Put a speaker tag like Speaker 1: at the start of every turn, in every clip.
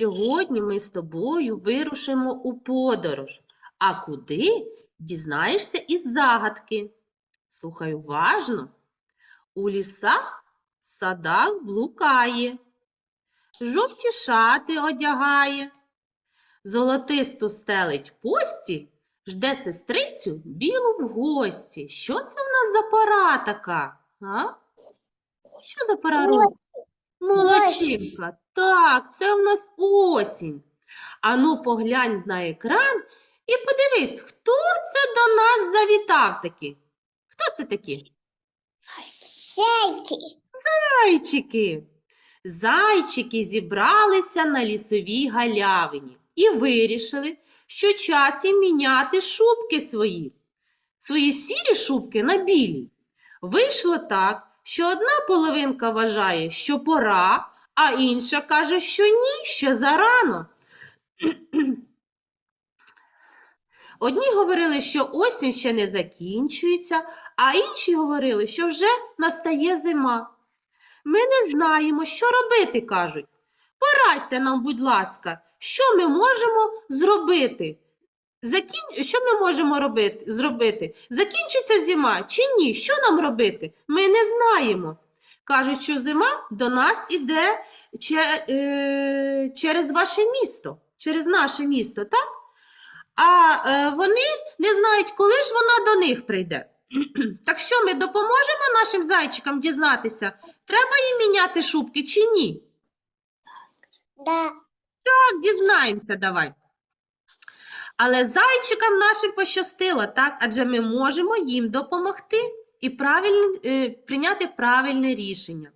Speaker 1: Сьогодні ми з тобою вирушимо у подорож. А куди дізнаєшся із загадки? Слухай уважно. У лісах, садах блукає, жовті шати одягає, золотисту стелить пості, жде сестрицю білу в гості. Що це в нас за пора така? А? Що за пора року? Молодчинка. Так, це в нас осінь. Ану, поглянь на екран і подивись, хто це до нас завітав таки? Хто це такі?
Speaker 2: Зайки.
Speaker 1: Зайчики. Зайчики зібралися на лісовій галявині і вирішили, що час їм міняти шубки свої. Свої сірі шубки на білі. Вийшло так, що одна половинка вважає, що пора, а інша каже, що ні, ще зарано. Одні говорили, що осінь ще не закінчується, а інші говорили, що вже настає зима. Ми не знаємо, що робити, кажуть. Порадьте нам, будь ласка, що ми можемо зробити? Закін... Що ми можемо робити, зробити? Закінчиться зима чи ні? Що нам робити? Ми не знаємо. Кажуть, що зима до нас іде е... через ваше місто, через наше місто, так? А е, вони не знають, коли ж вона до них прийде. Так що ми допоможемо нашим зайчикам дізнатися, треба їм міняти шубки чи ні?
Speaker 2: Да.
Speaker 1: Так, дізнаємося, давай. Але зайчикам нашим пощастило, так? Адже ми можемо їм допомогти і правильно, е, прийняти правильне рішення.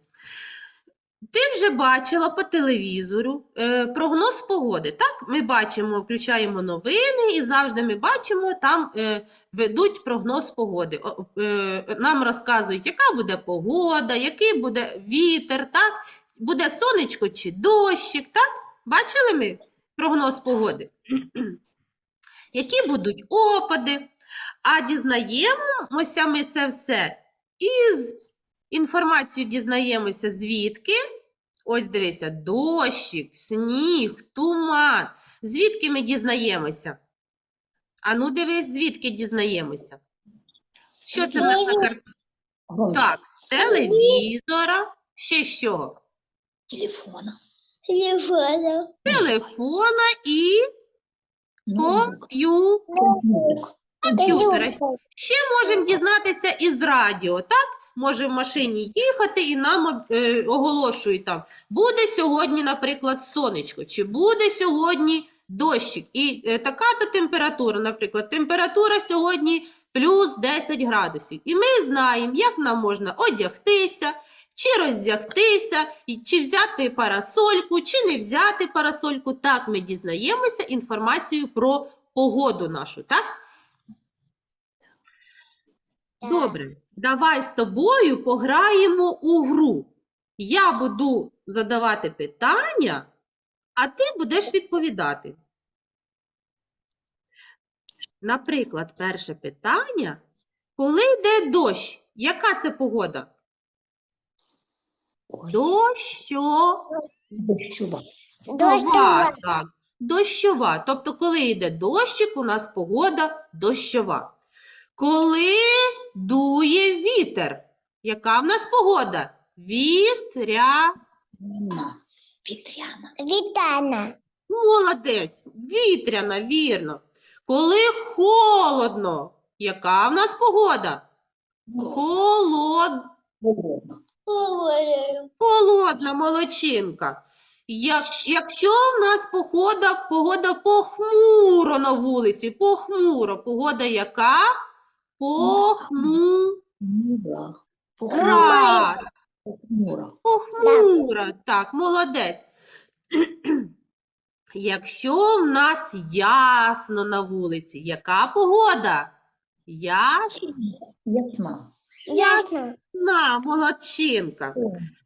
Speaker 1: Ти вже бачила по телевізору е, прогноз погоди. Так, ми бачимо, включаємо новини і завжди ми бачимо, там е, ведуть прогноз погоди. Е, нам розказують, яка буде погода, який буде вітер, так? буде сонечко чи дощик, так? Бачили ми прогноз погоди? Які будуть опади? А дізнаємося ми це все із інформацією дізнаємося звідки? Ось дивися, дощик, сніг, туман. Звідки ми дізнаємося? А ну дивись, звідки дізнаємося? Що це в нас на?
Speaker 3: Громче.
Speaker 1: Так, з телевізора. Ще з чого?
Speaker 3: Телефона.
Speaker 2: Телефона.
Speaker 1: Телефона і
Speaker 3: Ноутбук.
Speaker 1: Комп'ютера. Ще можемо дізнатися із радіо, так? Може в машині їхати і нам е, оголошують там, буде сьогодні, наприклад, сонечко, чи буде сьогодні дощик. І е, така-то температура, наприклад, температура сьогодні плюс 10 градусів. І ми знаємо, як нам можна одягтися, чи роздягтися, чи взяти парасольку, чи не взяти парасольку. Так ми дізнаємося інформацію про погоду нашу, так? Добре, давай з тобою пограємо у гру. Я буду задавати питання, а ти будеш відповідати. Наприклад, перше питання. Коли йде дощ, яка це погода? Дощова.
Speaker 3: Дощова.
Speaker 1: так. Дощова. Тобто, коли йде дощик, у нас погода дощова. Коли дує вітер, яка в нас погода? Вітря.
Speaker 3: Вона. Вітряна.
Speaker 1: Молодець, вітряна, вірно. Коли холодно, яка в нас погода? Холод...
Speaker 3: Холодно.
Speaker 1: Холодна молодчинка. Як, якщо в нас погода, погода похмуро на вулиці, похмуро, погода яка? Похмура.
Speaker 3: Мура.
Speaker 2: Нормально.
Speaker 3: Похмура.
Speaker 1: Похмура, так, молодець. Якщо в нас ясно на вулиці, яка погода? Ясна,
Speaker 3: Ясна.
Speaker 2: Ясно.
Speaker 1: молодчинка.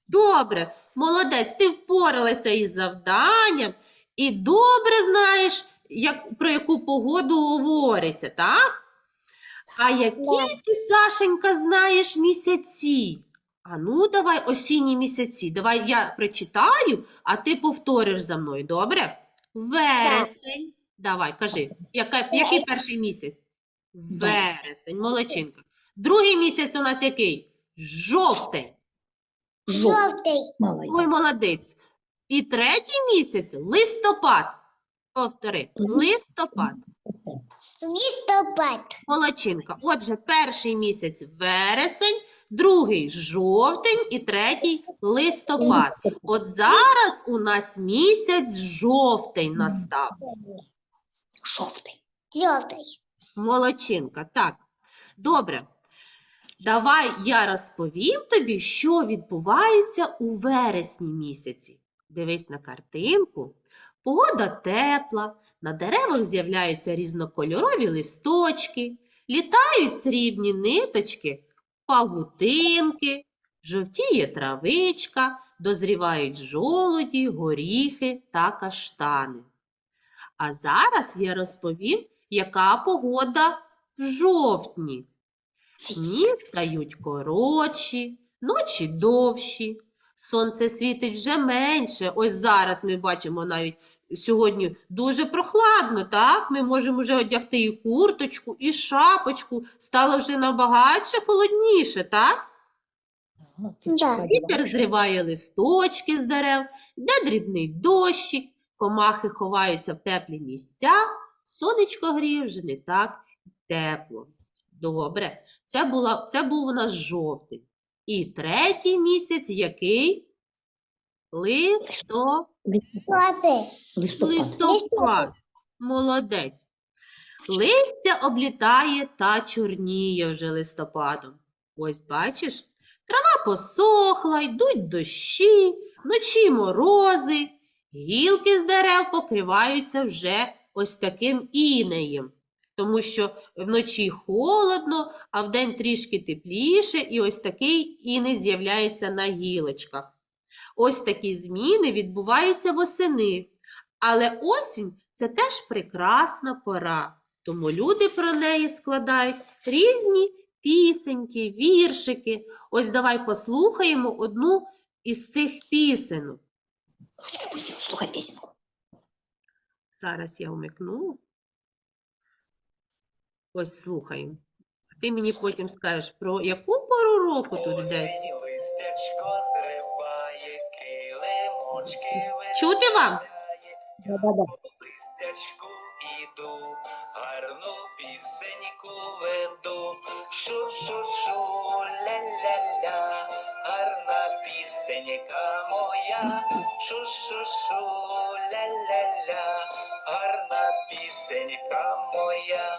Speaker 1: Добре, молодець, ти впоралася із завданням і добре знаєш, як, про яку погоду говориться, так? А які ти, Сашенька, знаєш місяці? А ну, давай осінні місяці. Давай я прочитаю, а ти повториш за мною, добре? Вересень. Давай, кажи, яка, який перший місяць?
Speaker 3: Вересень.
Speaker 1: Молодчинка. Другий місяць у нас який? Жовтень.
Speaker 3: Жовтий.
Speaker 2: Жовтий.
Speaker 3: Молодець.
Speaker 1: Ой, молодець. І третій місяць листопад. Повтори. Листопад.
Speaker 2: Листопад.
Speaker 1: Молодчинка. Отже, перший місяць вересень, другий жовтень і третій листопад. От зараз у нас місяць жовтень настав.
Speaker 3: Жовтий.
Speaker 2: Жовтий.
Speaker 1: Молодчинка. Так. Добре. Давай я розповім тобі, що відбувається у вересні місяці. Дивись на картинку. Погода тепла, на деревах з'являються різнокольорові листочки, літають срібні ниточки, павутинки, жовтіє травичка, дозрівають жолуді, горіхи та каштани. А зараз я розповім, яка погода в жовтні. Дні стають коротші, ночі довші. Сонце світить вже менше. Ось зараз ми бачимо навіть сьогодні дуже прохладно, так? Ми можемо вже одягти і курточку, і шапочку. Стало вже набагато холодніше, так?
Speaker 2: Да.
Speaker 1: Вітер зриває листочки з дерев, йде дрібний дощик, комахи ховаються в теплі місця, сонечко гріє вже не так тепло. Добре, це, була, це був у нас жовтий. І третій місяць який? Листо...
Speaker 3: Листопад.
Speaker 1: Листопад. Молодець. Листя облітає та чорніє вже листопадом. Ось бачиш, трава посохла, йдуть дощі, вночі морози, гілки з дерев покриваються вже ось таким інеєм. Тому що вночі холодно, а вдень трішки тепліше, і ось такий іней з'являється на гілочках. Ось такі зміни відбуваються восени. Але осінь це теж прекрасна пора, тому люди про неї складають різні пісеньки, віршики. Ось давай послухаємо одну із цих пісенок.
Speaker 3: Допустим, слухай пісеньку.
Speaker 1: Зараз я вмикну. Ось слухаємо. А ти мені потім скажеш, про яку пору року тут йдеться. Чути вам?
Speaker 3: Да-да-да.
Speaker 4: По листячку іду, гарну пісеньку веду. Шу-шу-шу, ля-ля-ля, гарна пісенька моя. Шу-шу-шу, ля-ля-ля, гарна пісенька моя.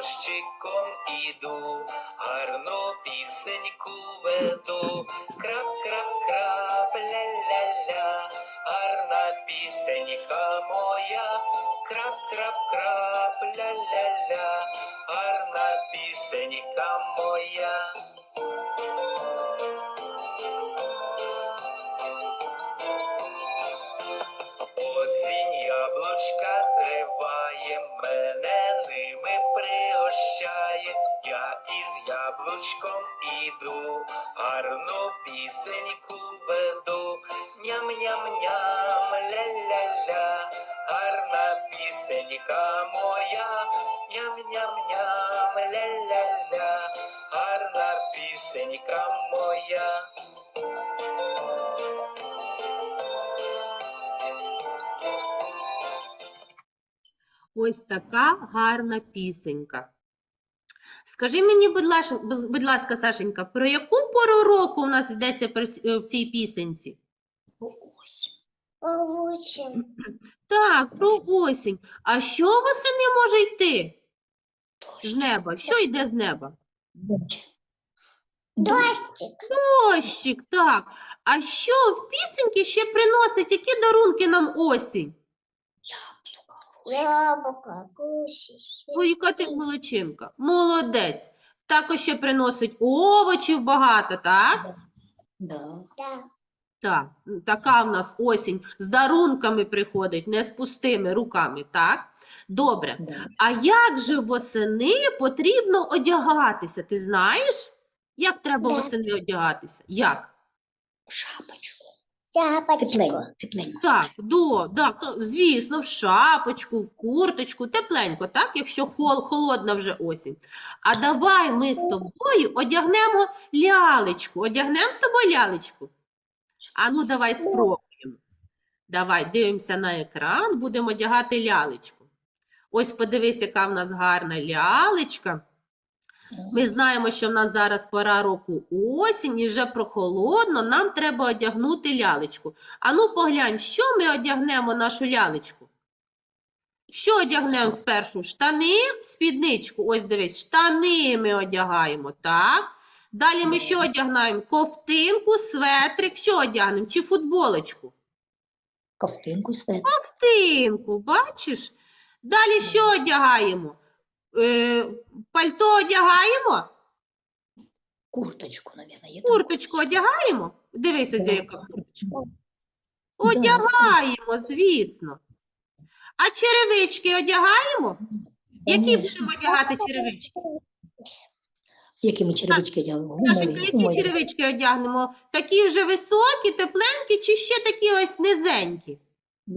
Speaker 4: Під дощиком іду, гарну яблучком іду, гарну пісеньку веду, ням-ням-ням, ля-ля-ля, гарна пісенька моя, ням-ням-ням, ля-ля-ля, гарна пісенька моя.
Speaker 1: Ось така гарна пісенька. Скажи мені, будь ласка, будь ласка, Сашенька, про яку пору року у нас йдеться е, в цій пісенці?
Speaker 2: Овочі.
Speaker 1: Так, про осінь. А що восени може йти з неба? Що йде з неба?
Speaker 3: Дощ.
Speaker 2: Дощик.
Speaker 1: Дощик, так. А що в пісеньки ще приносить? Які дарунки нам осінь?
Speaker 2: Яблуко. Кусись.
Speaker 1: Ой, яка ти молодчинка. Молодець. Також ще приносить овочів багато, так?
Speaker 3: Да.
Speaker 2: Да.
Speaker 1: Так, така в нас осінь з дарунками приходить, не з пустими руками, так? Добре.
Speaker 3: Да.
Speaker 1: А як же восени потрібно одягатися? Ти знаєш? Як треба
Speaker 2: Да.
Speaker 1: восени одягатися? Як?
Speaker 3: Шапочку. Тепленько, тепленько.
Speaker 1: Так, до, да, звісно, в шапочку, в курточку, тепленько, так, якщо хол, холодна вже осінь. А давай ми з тобою одягнемо лялечку. Одягнемо з тобою лялечку? А ну, давай спробуємо. Давай, дивимося на екран, будемо одягати лялечку. Ось подивись, яка в нас гарна лялечка. Ми знаємо, що в нас зараз пора року осінь, і вже прохолодно, нам треба одягнути лялечку. А ну поглянь, що ми одягнемо нашу лялечку? Що одягнемо спершу? Штани, спідничку. Ось дивись, штани ми одягаємо, так? Далі ми що одягнаємо? Ковтинку, светрик, що одягнемо? Чи футболочку?
Speaker 3: Ковтинку і свет.
Speaker 1: Ковтинку, бачиш? Далі що одягаємо? Е, пальто одягаємо?
Speaker 3: Курточку, мабуть, є
Speaker 1: Курточку одягаємо? Дивись, ось яка курточка. Одягаємо, звісно. А черевички одягаємо? Які будемо одягати черевички?
Speaker 3: Які ми черевички одягли?
Speaker 1: Сашенька, які черевички одягнемо? Такі вже високі, тепленькі, чи ще такі ось низенькі?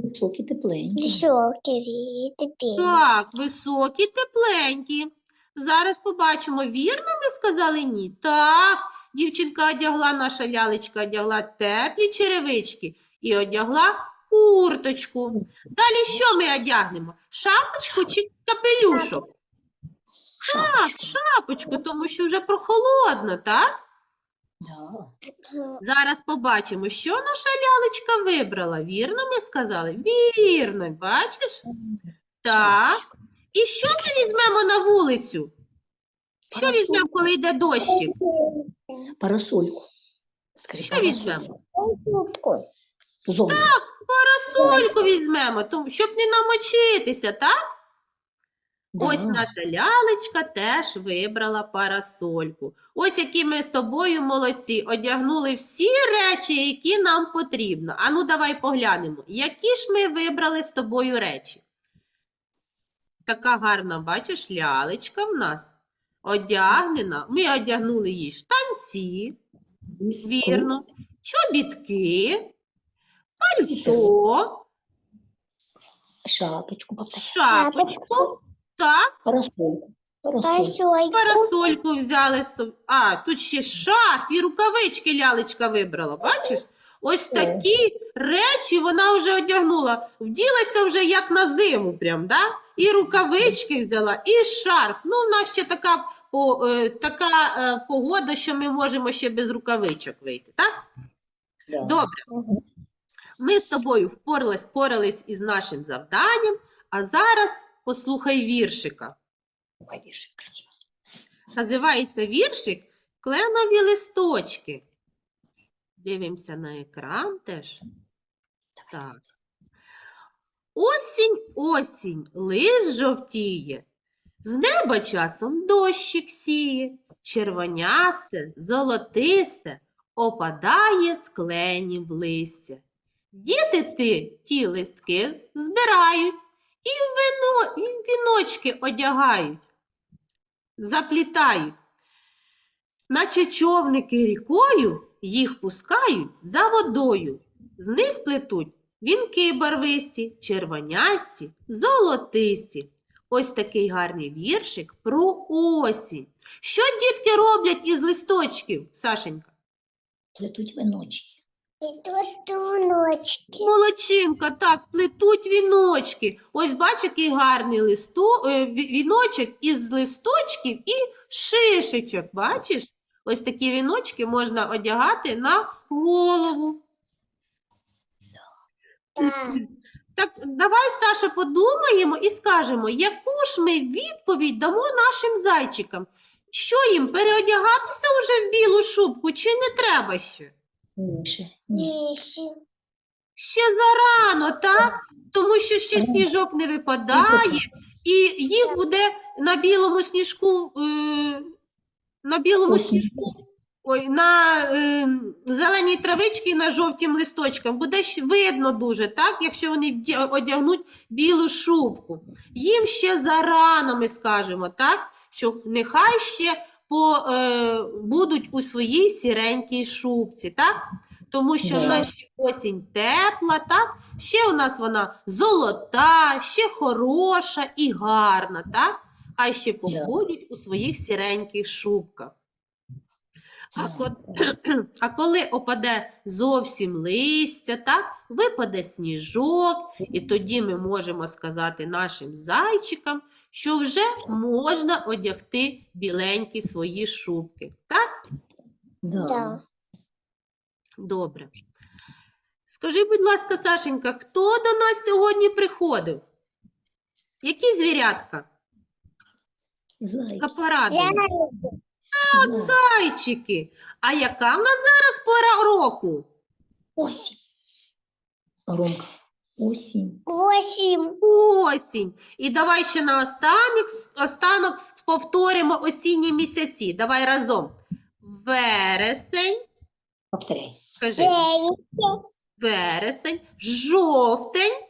Speaker 3: Високі, тепленькі.
Speaker 2: Високий, теперь.
Speaker 1: Так, високі, тепленькі. Зараз побачимо, вірно ми сказали ні? Так, дівчинка одягла, наша лялечка одягла теплі черевички і одягла курточку. Далі що ми одягнемо? Шапочку чи капелюшок? Так,
Speaker 3: Шапочку.
Speaker 1: шапочку, тому що вже прохолодно, так?
Speaker 3: Да.
Speaker 1: Зараз побачимо, що наша лялечка вибрала. Вірно ми сказали? Вірно, бачиш? Так. І що ми візьмемо на вулицю? Що
Speaker 3: Парасольку.
Speaker 1: візьмемо, коли йде дощик?
Speaker 3: Парасольку.
Speaker 1: Що
Speaker 3: парасольку.
Speaker 1: візьмемо?
Speaker 2: Шутку.
Speaker 3: Зонтик.
Speaker 1: Парасольку візьмемо, тому, щоб не намочитися, так?
Speaker 3: Да.
Speaker 1: Ось наша лялечка теж вибрала парасольку. Ось які ми з тобою молодці, одягнули всі речі, які нам потрібно. Ану, давай поглянемо, які ж ми вибрали з тобою речі. Така гарна, бачиш, лялечка в нас одягнена. Ми одягнули їй штанці, вірно, чобітки, пальто,
Speaker 3: Шапочку,
Speaker 1: шапочку. Так,
Speaker 3: Парасольку. Парасольку.
Speaker 2: Парасольку.
Speaker 1: Взяли. А, тут ще шарф і рукавички лялечка вибрала. Бачиш? Ось такі речі вона вже одягнула. Вділася вже як на зиму, прям, да? І рукавички взяла, і шарф. Ну, у нас ще така, по, е, така е, погода, що ми можемо ще без рукавичок вийти, так?
Speaker 3: Да.
Speaker 1: Добре.
Speaker 2: Мгм.
Speaker 1: Ми з тобою впорались, впорались із нашим завданням, а зараз послухай віршика.
Speaker 3: Ну, конечно, красиво.
Speaker 1: Називається віршик Кленові листочки. Дивимося на екран теж. Так. Осінь, осінь, лист жовтіє, з неба часом дощик сіє, червонясте, золотисте, опадає з кленів листя. Діти ти ті листки збирають і в вино, і в віночки одягають заплітають. Наче човники рікою їх пускають за водою. З них плетуть вінки барвисті, червонясті, золотисті. Ось такий гарний віршик про осінь. Що дітки роблять із листочків, Сашенька?
Speaker 3: Плетуть віночки.
Speaker 2: Туночки.
Speaker 1: Молодчинка, так, плетуть віночки. Ось бач, який гарний листу, е, віночок із листочків і шишечок. Бачиш? Ось такі віночки можна одягати на голову.
Speaker 2: Так.
Speaker 1: Так, давай, Саша, подумаємо і скажемо, яку ж ми відповідь дамо нашим зайчикам? Що їм переодягатися вже в білу шубку, чи не треба ще?
Speaker 3: Ні, ще ні.
Speaker 1: Ще зарано, так? Тому що ще сніжок не випадає, і їх буде на білому сніжку, е, на білому сніжку ой, на е, зеленій травичці і на жовтім листочкам буде видно дуже, так? Якщо вони одягнуть білу шубку. Їм ще зарано ми скажемо, так? Що нехай ще по, е, будуть у своїй сіренькій шубці, так? Тому що в нас ще осінь тепла, так? Ще у нас вона золота, ще хороша і гарна, так? А ще побудуть у своїх сіреньких шубках. А,
Speaker 3: Да,
Speaker 1: ко- а коли опаде зовсім листя, так, випаде сніжок, і тоді ми можемо сказати нашим зайчикам, що вже можна одягти біленькі свої шубки. Так?
Speaker 3: Да.
Speaker 2: Да.
Speaker 1: Добре. Скажи, будь ласка, Сашенька, хто до нас сьогодні приходив? Які звірятка?
Speaker 3: Зайка.
Speaker 1: Капаради?
Speaker 3: Да.
Speaker 1: Зайчики. А яка в нас зараз пора року?
Speaker 3: Осінь. Ромка. Осінь.
Speaker 2: Восемь.
Speaker 1: Осінь. І давай ще на останок, останок повторимо осінні місяці. Давай разом. Вересень,
Speaker 3: Повторяй.
Speaker 1: кажи,
Speaker 2: Зайчик.
Speaker 1: вересень, жовтень,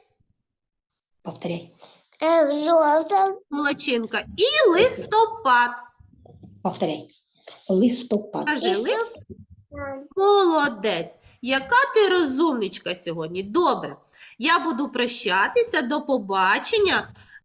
Speaker 3: Повторяй.
Speaker 2: В желтом.
Speaker 1: молодчинка, і листопад.
Speaker 3: Повторяй. Листопад.
Speaker 1: Скажи, лист. Молодець. Яка ти розумничка сьогодні? Добре. Я буду прощатися. До побачення.